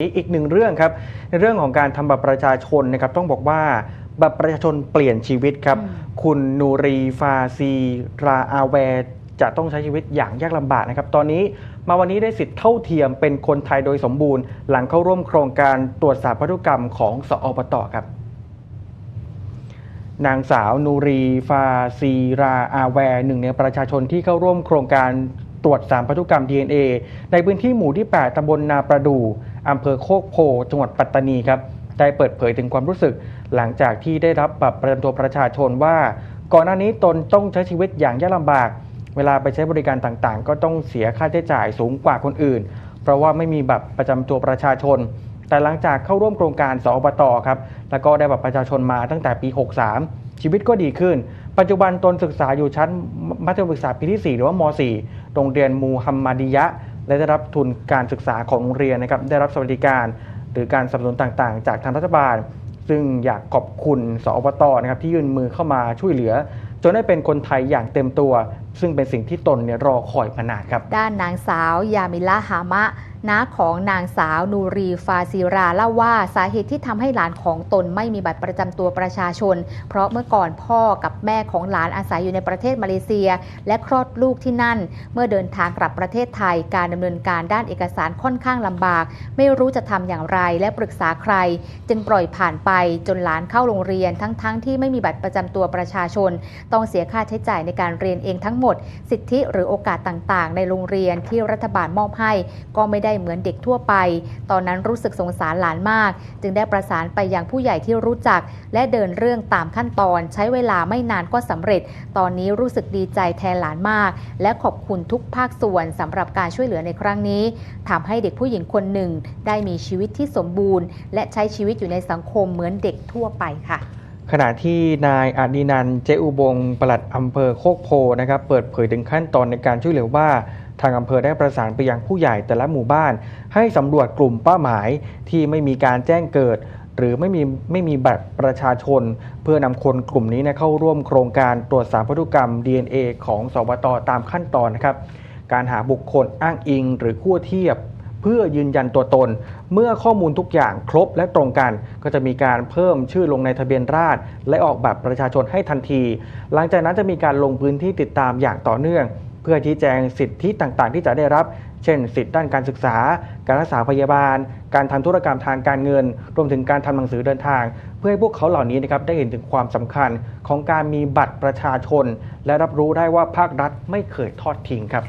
อีกหนึ่งเรื่องครับในเรื่องของการทำบัตรประชาชนนะครับต้องบอกว่าบัตรประชาชนเปลี่ยนชีวิตครับอืมคุณนูรีฟาซีราอาแวร์จะต้องใช้ชีวิตอย่างยากลำบากนะครับ ตอนนี้มาวันนี้ได้สิทธิ์เท่าเทียมเป็นคนไทยโดยสมบูรณ์ หลังเข้าร่วมโครงการตรวจสอบพันธุกรรมของสอปตครับนางสาวนูรีฟาซีราอาแวร์หนึ่งในประชาชนที่เข้าร่วมโครงการ ตรวจสารพันธุกรรม DNA ในพื้นที่หมู่ที่ 8 ตำบลนาประดูอำเภอโคกโพ จังหวัดปัตตานีครับได้เปิดเผยถึงความรู้สึก หลังจากที่ได้รับบัตรประจำตัวประชาชนว่า ก่อนหน้านี้ตนต้องใช้ชีวิตอย่างยากลำบาก เวลาไปใช้บริการต่างๆ ก็ต้องเสียค่าใช้จ่ายสูงกว่าคนอื่น เพราะว่าไม่มีบัตรประจำตัวประชาชน แต่หลังจากเข้าร่วมโครงการสอบตครับแล้วก็ได้บัตรประชาชนมาตั้งแต่ปี 63 ชีวิตก็ดีขึ้น ปัจจุบันตนศึกษาอยู่ชั้นมัธยมศึกษาปีที่ 4 หรือว่าม .4 โรงเรียนมูฮัมมัดียะ และได้รับทุนการศึกษาของโรงเรียนนะครับได้รับสวัสดิการ หรือการสนับสนุนต่างๆ จากทางรัฐบาล ซึ่งอยากขอบคุณสอบตนะครับที่ยื่นมือเข้ามาช่วยเหลือ จนได้เป็นคนไทยอย่างเต็มตัว ซึ่งเป็นสิ่งที่ตนเนี่ยรอคอยมานานครับ ด้านนางสาวยามิลาฮามะ น้าของนางสาวนูรีฟาซิราเล่าว่าสาเหตุที่ทำให้หลานของตนไม่มีบัตรประจำตัวประชาชน เพราะเมื่อก่อนพ่อกับแม่ของหลานอาศัยอยู่ในประเทศมาเลเซีย และคลอดลูกที่นั่น เมื่อเดินทางกลับประเทศไทย การดำเนินการด้านเอกสารค่อนข้างลำบาก ไม่รู้จะทำอย่างไรและปรึกษาใคร จึงปล่อยผ่านไปจนหลานเข้าโรงเรียนทั้งๆทที่ไม่มีบัตรประจำตัวประชาชน ต้องเสียค่าใช้จ่ายในการเรียนเองทั้งหมด สิทธิหรือโอกาสต่างๆ ในโรงเรียนที่รัฐบาลมอบให้ก็ไม่ได้เหมือนเด็กทั่วไป ตอนนั้นรู้สึกสงสารหลานมาก จึงได้ประสานไปยังผู้ใหญ่ที่รู้จัก และเดินเรื่องตามขั้นตอน ใช้เวลาไม่นานก็สำเร็จ ตอนนี้รู้สึกดีใจแทนหลานมาก และขอบคุณทุกภาคส่วนสำหรับการช่วยเหลือในครั้งนี้ทำให้เด็กผู้หญิงคนหนึ่ง ได้มีชีวิตที่สมบูรณ์ และใช้ชีวิตอยู่ในสังคมเหมือนเด็กทั่วไปค่ะขณะที่นายอดีนันเจอุบงปลัดอำเภอโคกโพนะครับเปิดเผยถึงขั้นตอนในการช่วยเหลือว่า ทางอำเภอได้ประสานไปยังผู้ใหญ่แต่ละหมู่บ้าน ให้สำรวจกลุ่มเป้าหมายที่ไม่มีการแจ้งเกิด หรือไม่มีไม่มีบัตรประชาชน เพื่อนำคนกลุ่มนี้นะเข้าร่วมโครงการตรวจสารพันธุกรรม DNA ของสวตตามขั้นตอนนะครับ การหาบุคคลอ้างอิง หรือขั้วเทียบเพื่อยืนยันตัวตน เมื่อข้อมูลทุกอย่างครบและตรงกัน ก็จะมีการเพิ่มชื่อลงในทะเบียนราษฎรและออกบัตรประชาชนให้ทันที หลังจากนั้นจะมีการลงพื้นที่ติดตามอย่างต่อเนื่อง พื่อชี้แจงสิทธิต่างๆ ที่จะได้รับ เช่น สิทธิด้านการศึกษา การรักษาพยาบาล การทำธุรกรรมทางการเงิน รวมถึงการทำหนังสือเดินทาง เพื่อให้พวกเขาเหล่านี้นะครับได้เห็นถึงความสำคัญของการมีบัตรประชาชน และรับรู้ได้ว่าภาครัฐไม่เคยทอดทิ้งครับ